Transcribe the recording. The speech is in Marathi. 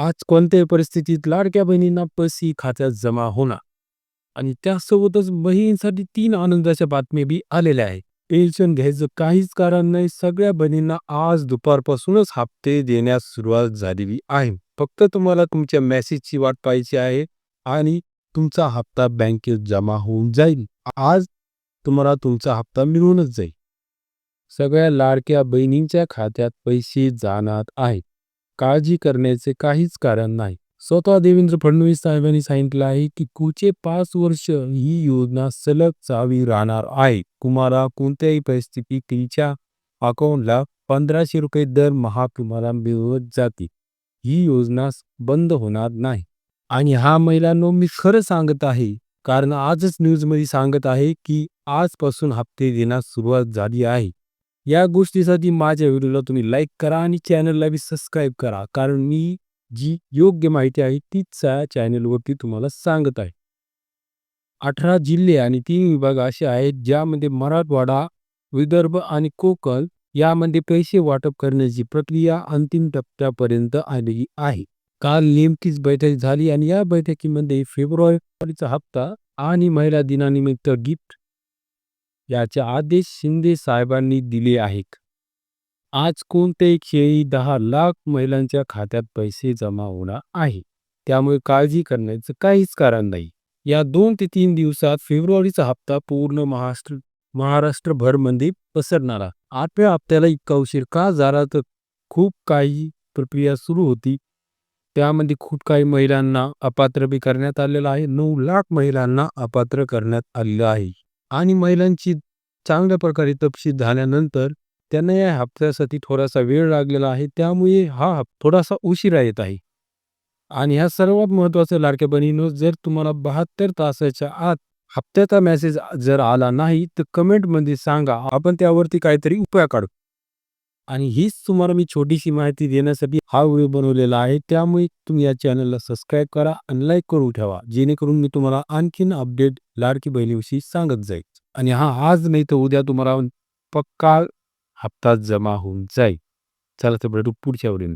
आज कोणत्याही परिस्थितीत लाडक्या बहिणींना पैसे खात्यात जमा होणार. आणि त्यासोबतच बहिणींसाठी तीन आनंदाच्या बातम्या बी आलेल्या आहेत. टेन्शन घ्यायचं काहीच कारण नाही. सगळ्या बहिणींना आज दुपारपासूनच हप्ते देण्यास सुरुवात झालेली आहे. फक्त तुम्हाला तुमच्या मेसेजची वाट पाहायची आहे आणि तुमचा हप्ता बँकेत जमा होऊन जाईल. आज तुम्हाला तुमचा हप्ता मिळूनच जाईल. सगळ्या लाडक्या बहिणींच्या खात्यात पैसे जाणार आहेत. काळजी करण्याचे काहीच कारण नाही. स्वतः देवेंद्र फडणवीस साहेबांनी सांगितलं आहे की पुढचे पाच वर्ष ही योजना सलग चावी राहणार आहे. तुम्हाला कोणत्याही परिस्थितीत तुमच्या अकाउंटला पंधराशे रुपये दरमहा तुम्हाला मिळवत जाते ही योजना बंद होणार नाही. आणि हा महिलांनो मी खरं सांगत आहे कारण आजच न्यूजमध्ये सांगत आहे की आजपासून हप्ते देण्यास सुरुवात झाली आहे. या गोष्टीसाठी माझ्या व्हिडिओला तुम्ही लाईक करा आणि चॅनलला बी सबस्क्राईब करा. कारण मी जी योग्य माहिती आहे तीच चॅनलवरती तुम्हाला सांगत आहे. अठरा जिल्हे आणि तीन विभाग असे आहेत ज्यामध्ये मराठवाडा विदर्भ आणि कोकण यामध्ये पैसे वाटप करण्याची प्रक्रिया अंतिम टप्प्यापर्यंत आलेली आहे. काल नेमकीच बैठक झाली आणि या बैठकीमध्ये फेब्रुवारीचा हप्ता आणि महिला दिनानिमित्त गिफ्ट याचे आदेश शिंदे साहेबांनी दिले आहेत. आज कोणत्याही खेळी दहा लाख महिलांच्या खात्यात पैसे जमा होणार आहे. त्यामुळे काळजी करण्याचं काहीच कारण नाही. या दोन ते तीन दिवसात फेब्रुवारीचा हप्ता पूर्ण महाराष्ट्र महाराष्ट्रभरमध्ये पसरणारा. आठव्या हप्त्याला इतका उशीर का झाला तर खूप काही प्रक्रिया सुरू होती. त्यामध्ये खूप काही महिलांना अपात्र बी करण्यात आलेलं आहे. नऊ लाख महिलांना अपात्र करण्यात आलेलं आहे. आणि महिलांची चांगल्या प्रकारे तपशील झाल्यानंतर त्यांना या हप्त्यासाठी थोडासा वेळ लागलेला आहे. त्यामुळे हा हप थोडासा उशिरा येत आहे. आणि ह्या सर्वात महत्त्वाचं लाडक्या बहिणीनं जर तुम्हाला बहात्तर तासाच्या आत हप्त्याचा मेसेज जर आला नाही तर कमेंटमध्ये सांगा. आपण त्यावरती काहीतरी उपाय काढू. आणि हीच तुम्हाला मी छोटीशी माहिती देण्यासाठी हा व्हिडिओ बनवलेला आहे. त्यामुळे तुम्ही या चॅनलला सबस्क्राईब करा आणि लाईक करून ठेवा जेणेकरून मी तुम्हाला आणखीन अपडेट लाडकी बहिणीविषयी सांगत जाईल. आणि हा आज नाही तर उद्या तुम्हाला पक्का हप्ता जमा होऊन जाईल. चला तर भेटू पुढच्या वेळी